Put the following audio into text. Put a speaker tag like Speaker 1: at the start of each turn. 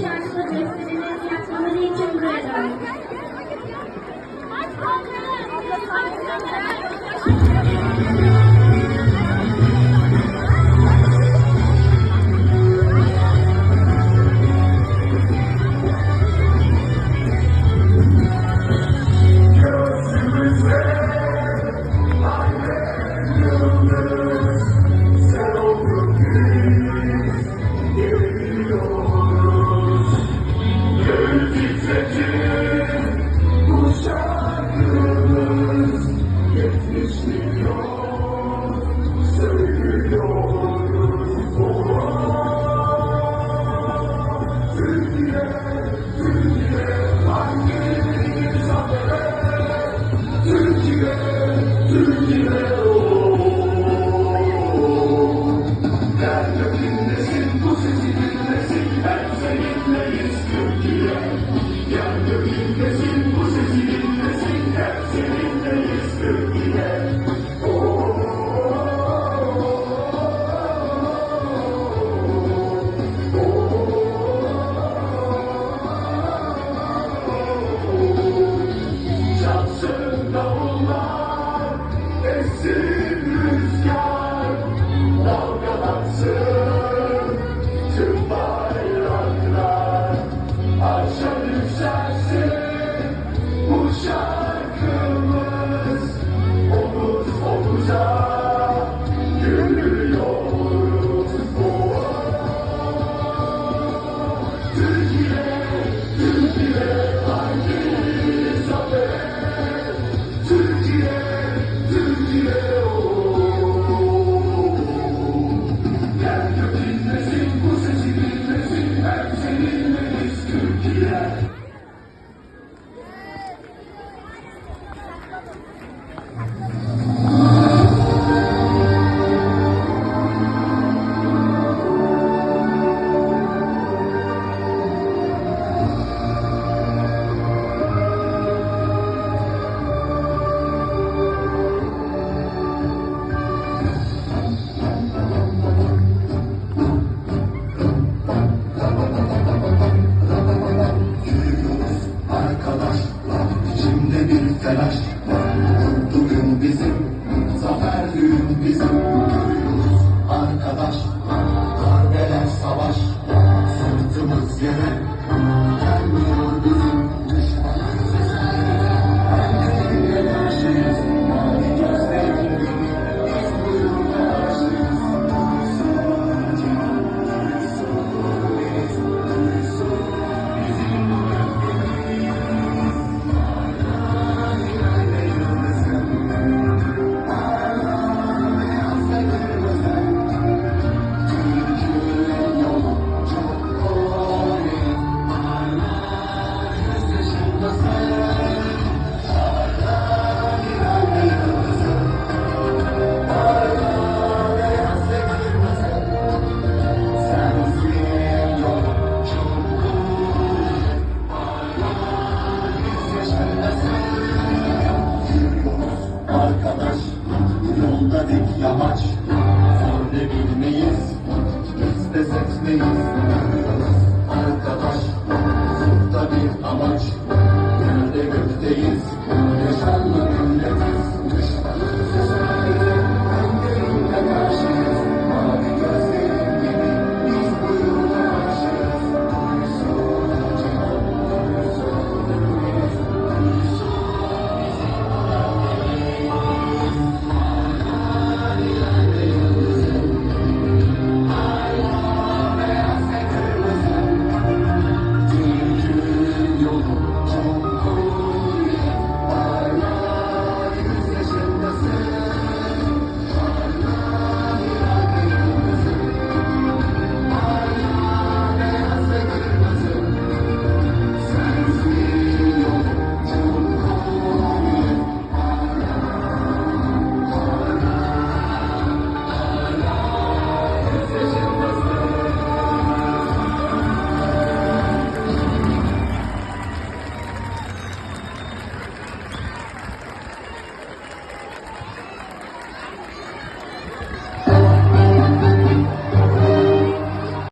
Speaker 1: şarkılı gösterileri yapmaları için buraya You. Amen. Jesus. yolda dik yamaç. Zor bilmeyiz, biz de setmeyiz